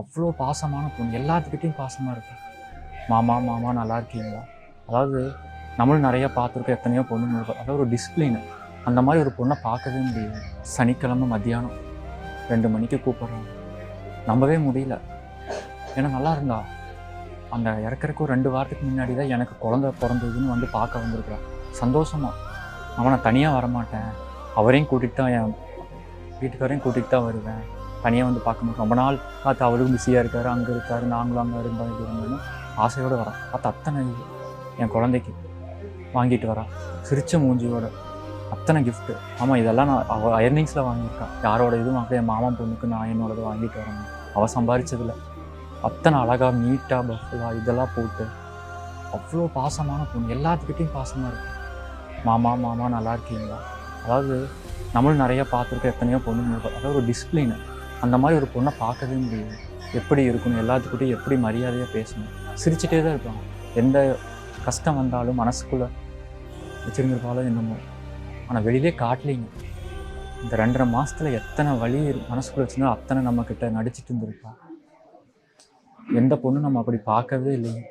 அவ்வளோ பாசமான பொண்ணு. எல்லாத்துக்கிட்டையும் பாசமாக இருப்பா மாமா மாமா நல்லா இருக்கீங்களா? அதாவது நம்மளும் நிறைய பார்த்துருக்கோம் எத்தனையோ பொண்ணு இருக்கும் அதாவது ஒரு டிசிப்ளின் அந்த மாதிரி ஒரு பொண்ணை பார்க்கவே முடியாது சனிக்கிழமை மத்தியானம் ரெண்டு மணிக்கு கூப்பிட்றாங்க. நம்பவே முடியல. ஏன்னா நல்லா இருந்தா. அந்த இறக்கறக்கு ஒரு ரெண்டு வாரத்துக்கு முன்னாடி தான் எனக்கு குழந்தை பிறந்ததுன்னு வந்து பார்க்க வந்திருக்கிறான் சந்தோஷமா. அவனை தனியாக வரமாட்டேன். அவரையும் கூட்டிகிட்டு தான் என் வீட்டுக்காரையும் கூட்டிகிட்டு தான் வருவேன். தனியாக வந்து பார்க்க மாட்டேன் ரொம்ப நாள் பார்த்து அவரும் பிஸியாக இருக்கார் அங்கே இருக்கார் நாங்களும் அங்கே இருந்தோம் இது இருந்தோம்னு ஆசையோடு வரான். பார்த்து அத்தனை என் குழந்தைக்கு வாங்கிட்டு வரான். சிரிச்ச மூஞ்சியோட அத்தனை கிஃப்ட்டு ஆமாம் இதெல்லாம் நான் அவள் அயர்னிங்ஸில் வாங்கியிருக்கான். யாரோட இதுவும் வாங்க என் மாமா பொண்ணுக்கு நான் என்னோடது வாங்கிட்டு வரேன் அவள் சம்பாரிச்சதில்ல. அத்தனை அழகாக நீட்டாக பஃபலாக இதெல்லாம் போட்டு அவ்வளோ பாசமான பொண்ணு. எல்லாத்துக்கிட்டையும் பாசமாக இருக்கும் மாமா மாமா நல்லா இருக்கீங்களா? அதாவது நம்மளும் நிறையா பார்த்துருக்கோம். எத்தனையோ பொண்ணுங்க அதாவது ஒரு டிசிப்ளின் அந்த மாதிரி ஒரு பொண்ணை பார்க்கவே முடியாது எப்படி இருக்கணும் எல்லாத்துக்கிட்டையும் எப்படி மரியாதையாக பேசணும். சிரிச்சுட்டே தான் இருப்பாங்க. எந்த கஷ்டம் வந்தாலும் மனசுக்குள்ளே வச்சுருந்துருப்பாலும் என்னமோ. ஆனால் வெளியிலே காட்டலிங்க. இந்த ரெண்டரை மாதத்தில் எத்தனை வழி மனசுக்குள்ளே மனசுக்குள்ள வச்சுருந்தோ அத்தனை நம்மக்கிட்ட நடிச்சிட்டு இருந்திருப்பா. எந்த பொண்ணும் நம்ம அப்படி பார்க்கவே இல்லைங்க.